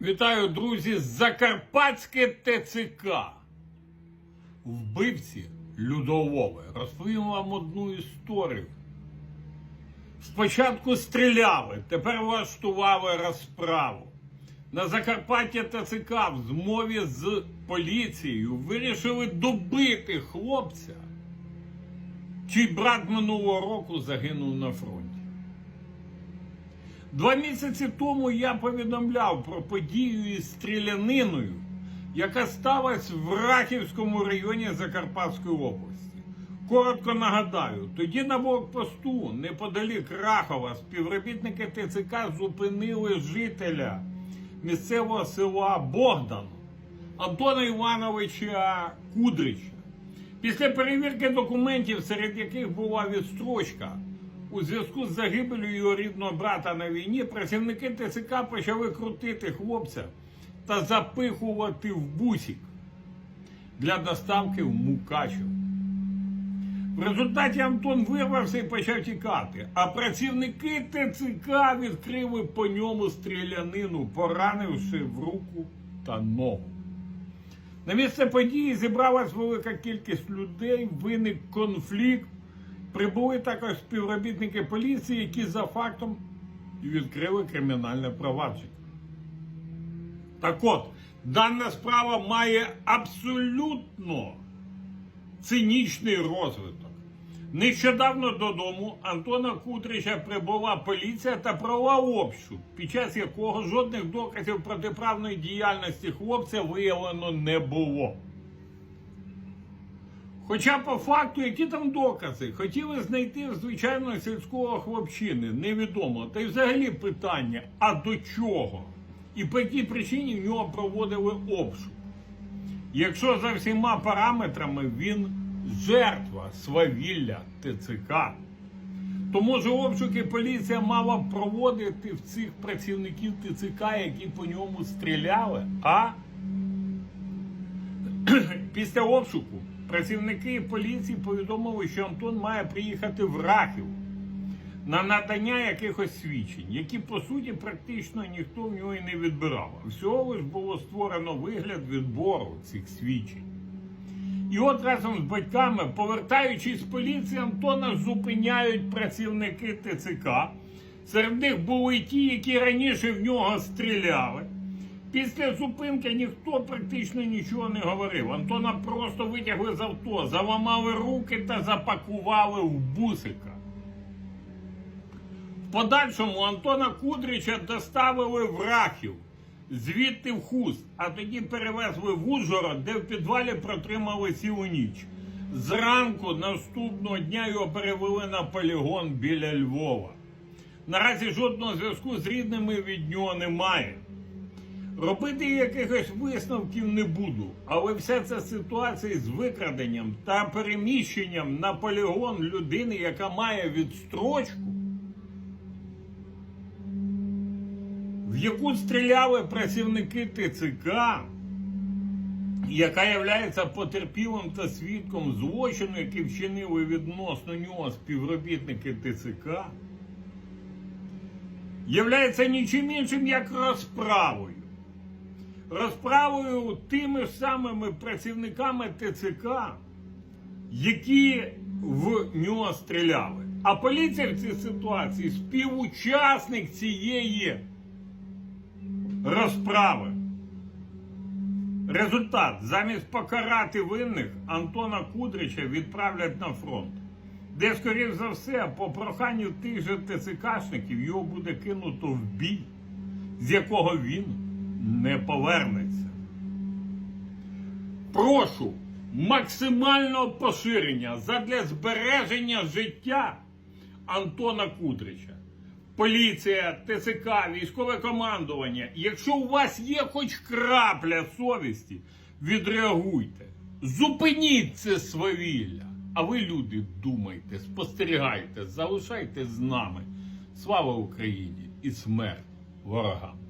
Вітаю, друзі, Закарпатське ТЦК. Вбивці Людолови. Розповім вам одну історію. Спочатку стріляли, тепер влаштували розправу. На Закарпаття ТЦК в змові з поліцією вирішили добити хлопця, чий брат минулого року загинув на фронті. Два місяці тому я повідомляв про подію із стріляниною, яка сталася в Рахівському районі Закарпатської області. Коротко нагадаю, тоді на блокпосту неподалік Рахова співробітники ТЦК зупинили жителя місцевого села Богдан Антона Івановича Кудрича. Після перевірки документів, серед яких була відстрочка, у зв'язку з загибелью його рідного брата на війні, працівники ТЦК почали крутити хлопця та запихувати в бусік для доставки в Мукачево. В результаті Антон вирвався і почав тікати, а працівники ТЦК відкрили по ньому стрілянину, поранивши в руку та ногу. На місце події зібралась велика кількість людей, виник конфлікт. Прибули також співробітники поліції, які за фактом відкрили кримінальне провадження. Так от, дана справа має абсолютно цинічний розвиток. Нещодавно додому Антона Кудрича прибула поліція та провела обшук, під час якого жодних доказів протиправної діяльності хлопця виявлено не було. Хоча по факту, які там докази, хотіли знайти в звичайного сільського хлопчини, невідомо. Та й взагалі питання, а до чого? І по якій причині в нього проводили обшук? Якщо за всіма параметрами він жертва свавілля ТЦК, то може обшуки поліція мала проводити в цих працівників ТЦК, які по ньому стріляли, а після обшуку працівники поліції повідомили, що Антон має приїхати в Рахів на надання якихось свідчень, які по суті практично ніхто в нього і не відбирав. Всього лиш було створено вигляд відбору цих свідчень. І от разом з батьками, повертаючись з поліції, Антона зупиняють працівники ТЦК. Серед них були ті, які раніше в нього стріляли. Після зупинки ніхто практично нічого не говорив. Антона просто витягли з авто, заламали руки та запакували в бусика. В подальшому Антона Кудрича доставили в Рахів, звідти в Хуст, а тоді перевезли в Ужгород, де в підвалі протримали цілу ніч. Зранку наступного дня його перевели на полігон біля Львова. Наразі жодного зв'язку з рідними від нього немає. Робити якихось висновків не буду, але вся ця ситуація з викраденням та переміщенням на полігон людини, яка має відстрочку, в яку стріляли працівники ТЦК, яка є потерпілим та свідком злочину, який вчинили відносно нього співробітники ТЦК, являється нічим іншим як розправою розправою тими ж самими працівниками ТЦК, які в нього стріляли. А поліція в цій ситуації співучасник цієї розправи. Результат: замість покарати винних Антона Кудрича відправлять на фронт, де, скоріш за все, по проханню тих же ТЦКшників його буде кинуто в бій, з якого він не повернеться. Прошу максимального поширення задля збереження життя Антона Кудрича. Поліція, ТЦК, військове командування. Якщо у вас є хоч крапля совісті, відреагуйте. Зупиніть це свавілля. А ви, люди, думайте, спостерігайте, залишайте з нами. Слава Україні і смерть ворогам!